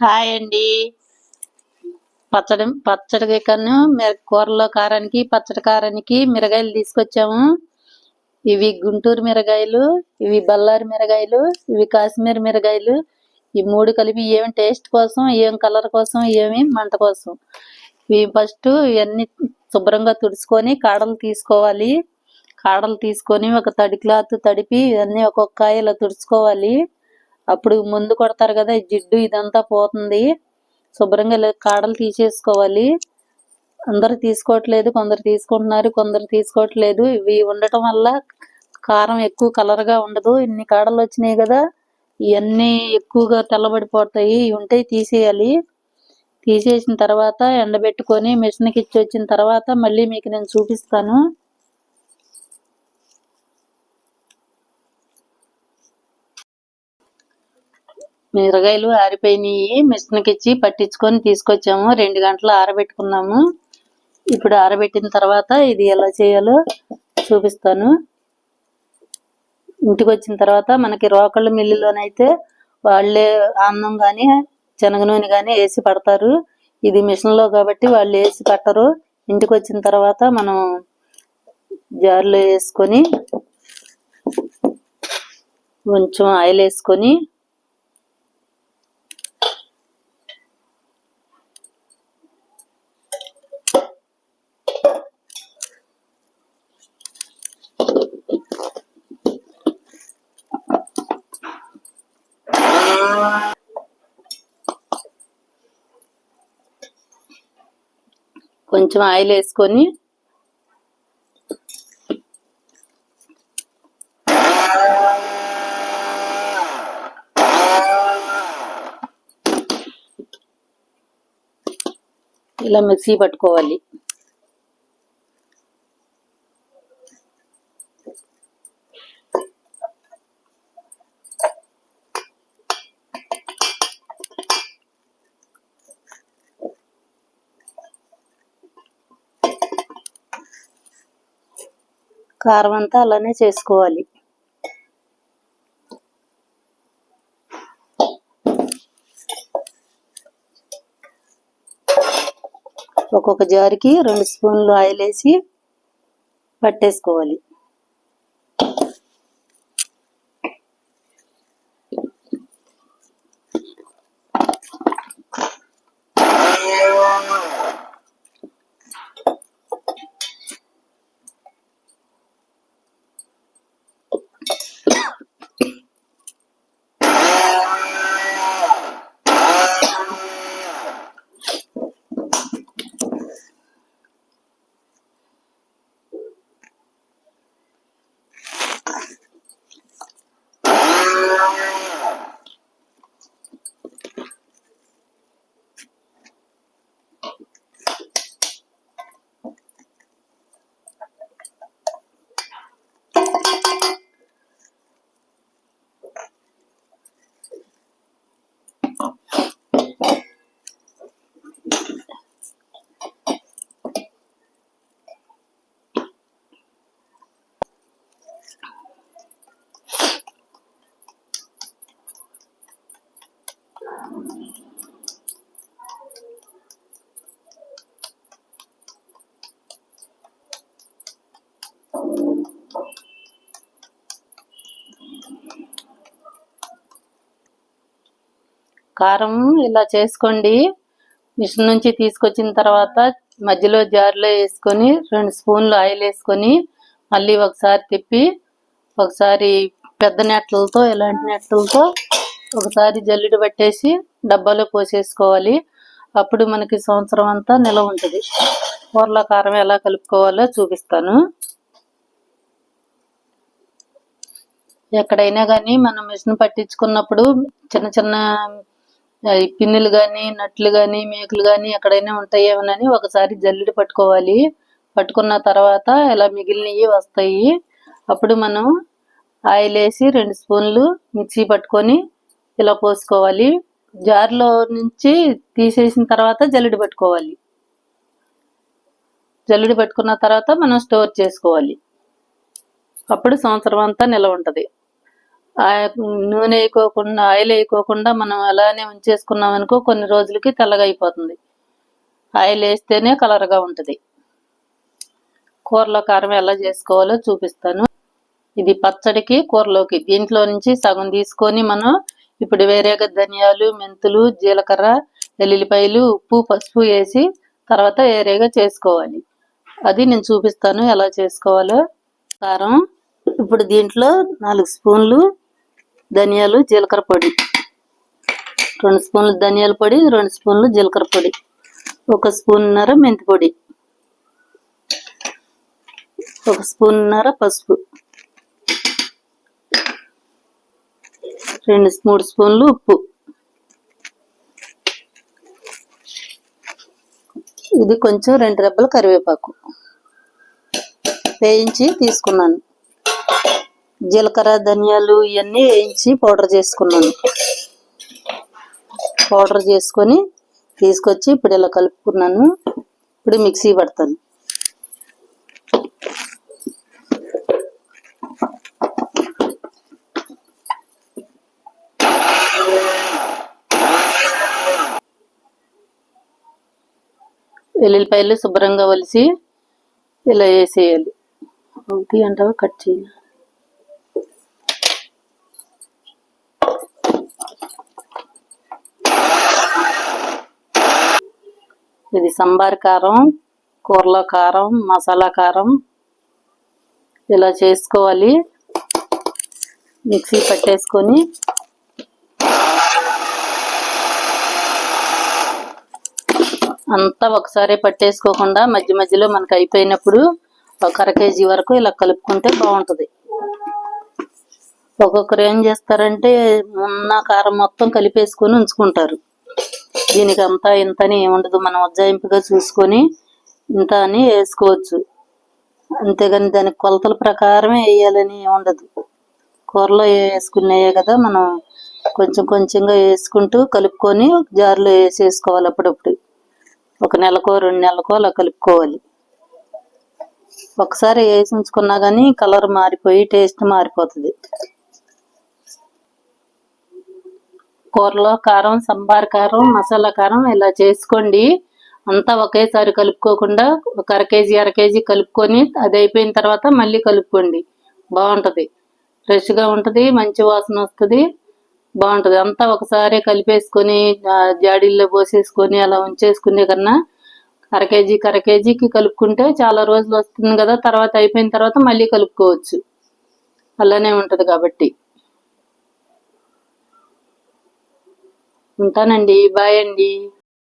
Hi అండి. పచ్చడి పచ్చడి కన్ను కూరలో కారానికి పచ్చడి కారానికి మిరగాయలు తీసుకొచ్చాము. ఇవి గుంటూరు మిరగాయలు ఇవి బళ్ళారి మిరగాయలు ఇవి కాశ్మీర్ మిరగాయలు. ఈ మూడు కలిపి ఏమి టేస్ట్ కోసం ఏం కలర్ కోసం ఏమి మంట కోసం. ఇవి ఫస్ట్ ఇవన్నీ శుభ్రంగా తుడుచుకొని కాడలు తీసుకోవాలి. కాడలు తీసుకొని ఒక తడి క్లాత్ తడిపి ఇవన్నీ ఒక్కొక్క ఇలా తుడుచుకోవాలి. అప్పుడు ముందు కొడతారు కదా జిడ్డు ఇదంతా పోతుంది. శుభ్రంగా కాడలు తీసేసుకోవాలి. అందరు తీసుకోవట్లేదు కొందరు తీసుకుంటున్నారు కొందరు తీసుకోవట్లేదు. ఇవి ఉండటం వల్ల కారం ఎక్కువ కలర్గా ఉండదు. ఇన్ని కాడలు వచ్చినాయి కదా ఇవన్నీ ఎక్కువగా తెల్లబడిపోతాయి. ఇవి ఉంటే తీసేయాలి. తీసేసిన తర్వాత ఎండబెట్టుకొని మిషన్కి ఇచ్చి వచ్చిన తర్వాత మళ్ళీ మీకు నేను చూపిస్తాను. మిరగాయలు ఆరిపోయినాయి. మిషన్కి ఇచ్చి పట్టించుకొని తీసుకొచ్చాము. రెండు గంటలు ఆరబెట్టుకున్నాము. ఇప్పుడు ఆరబెట్టిన తర్వాత ఇది ఎలా చేయాలో చూపిస్తాను. ఇంటికి వచ్చిన తర్వాత మనకి రోకళ్ళ మిల్లులోనైతే వాళ్ళే అన్నం కానీ శనగ నూనె కానీ వేసి పడతారు. ఇది మిషన్లో కాబట్టి వాళ్ళు వేసి పట్టరు. ఇంటికి వచ్చిన తర్వాత మనం జార్లో వేసుకొని కొంచెం ఆయిల్ వేసుకొని కొంచెం ఆయిల్ వేసుకొని ఇలా మిక్సీ పట్టుకోవాలి. కారం అంతా అలానే చేసుకోవాలి. ఒక్కొక్క జారికి రెండు స్పూన్లు ఆయిల్ వేసి పట్టేసుకోవాలి. కారం ఇలా చేసుకోండి. మిషన్ నుంచి తీసుకొచ్చిన తర్వాత మధ్యలో జార్లో వేసుకొని రెండు స్పూన్లు ఆయిల్ వేసుకొని మళ్ళీ ఒకసారి తిప్పి ఒకసారి పెద్ద నెట్లతో ఇలాంటి నెట్లతో ఒకసారి జల్లిడి పట్టేసి డబ్బాలో పోసేసుకోవాలి. అప్పుడు మనకి సంవత్సరం అంతా నిలవ ఉంటుంది. కూరల కారం ఎలా కలుపుకోవాలో చూపిస్తాను. ఎక్కడైనా కానీ మనం మిషన్ పట్టించుకున్నప్పుడు చిన్న చిన్న అవి పిన్నులు గాని నట్లు గాని మేకులు గాని ఎక్కడైనా ఉంటాయేమోనని ఒకసారి జల్లుడు పట్టుకోవాలి. పట్టుకున్న తర్వాత ఇలా మిగిలినవి వస్తాయి. అప్పుడు మనం ఆయిల్ వేసి రెండు స్పూన్లు మిక్సీ పట్టుకొని ఇలా పోసుకోవాలి. జార్లో నుంచి తీసేసిన తర్వాత జల్లుడు పట్టుకోవాలి. జల్లుడు పట్టుకున్న తర్వాత మనం స్టోర్ చేసుకోవాలి. అప్పుడు సంవత్సరం అంతా నిలవ ఉంటుంది. నూనె వేయకోకుండా ఆయిల్ వేయకోకుండా మనం అలానే ఉంచేసుకున్నాం అనుకో కొన్ని రోజులకి తెల్లగా అయిపోతుంది ఆయిల్ వేస్తేనే కలర్గా ఉంటుంది. కూరలో కారం ఎలా చేసుకోవాలో చూపిస్తాను. ఇది పచ్చడికి కూరలోకి. దీంట్లో నుంచి సగం తీసుకొని మనం ఇప్పుడు వేరేగా ధనియాలు మెంతులు జీలకర్ర ఎల్లుల్లిపాయలు ఉప్పు పసుపు వేసి తర్వాత వేరేగా చేసుకోవాలి. అది నేను చూపిస్తాను ఎలా చేసుకోవాలో. కారం ఇప్పుడు దీంట్లో నాలుగు స్పూన్లు ధనియాలు జీలకర్ర పొడి. రెండు స్పూన్లు ధనియాల పొడి రెండు స్పూన్లు జీలకర్ర పొడి. ఒక స్పూన్నర మెంతి పొడి. ఒక స్పూన్నర పసుపు. రెండు మూడు స్పూన్లు ఉప్పు. ఇది కొంచెం రెండు రెబ్బలు కరివేపాకు. వేయించి తీసుకున్నాను. జీలకర్ర ధనియాలు ఇవన్నీ వేయించి పౌడర్ చేసుకున్నాను. పౌడర్ చేసుకొని తీసుకొచ్చి ఇప్పుడు ఇలా కలుపుకున్నాను. ఇప్పుడు మిక్సీ పడతాను. వెల్లుల్లిపాయలు శుభ్రంగా వలిసి ఇలా వేసేయాలి. ఒకటి అంటావా? కట్ చేయాలి. ఇది సంబార్ కారం కూరలో కారం మసాలా కారం. ఇలా చేసుకోవాలి. మిక్సీ పట్టేసుకొని. అంతా ఒకసారి పట్టేసుకోకుండా మధ్య మధ్యలో మనకు అయిపోయినప్పుడు ఒక అర కేజీ వరకు ఇలా కలుపుకుంటే బాగుంటుంది. ఒక్కొక్కరు ఏం చేస్తారంటే ఉన్న కారం మొత్తం కలిపేసుకొని ఉంచుకుంటారు. దీనికి అంతా ఇంత అని ఏముండదు. మనం ఉజ్జాయింపుగా చూసుకొని ఇంత అని వేసుకోవచ్చు. అంతేగాని దాని కొలతల ప్రకారమే వేయాలని ఉండదు కూరలో వేసుకున్నాయే కదా మనం కొంచెం కొంచెంగా వేసుకుంటూ కలుపుకొని జార్లో వేసేసుకోవాలి అప్పుడప్పుడు. ఒక నెలకో రెండు నెలకో అలా కలుపుకోవాలి. ఒకసారి వేసి ఉంచుకున్నా కానీ కలర్ మారిపోయి టేస్ట్ మారిపోతుంది. కూరలో కారం సంబార్ కారం మసాలా కారం ఇలా చేసుకోండి. అంతా ఒకేసారి కలుపుకోకుండా ఒక అర కేజీ అర కేజీ కలుపుకొని అది అయిపోయిన తర్వాత మళ్ళీ కలుపుకోండి. బాగుంటుంది. ఫ్రెష్గా ఉంటుంది మంచి వాసన వస్తుంది బాగుంటుంది. అంతా ఒకసారి కలిపేసుకొని జాడీల్లో పోసేసుకొని అలా ఉంచేసుకునే కన్నా అర కేజీకి అర కేజీకి కలుపుకుంటే చాలా రోజులు వస్తుంది కదా తర్వాత అయిపోయిన తర్వాత మళ్ళీ కలుపుకోవచ్చు. అలానే ఉంటుంది కాబట్టి. ఉంటానండి. బాయ్ అండి.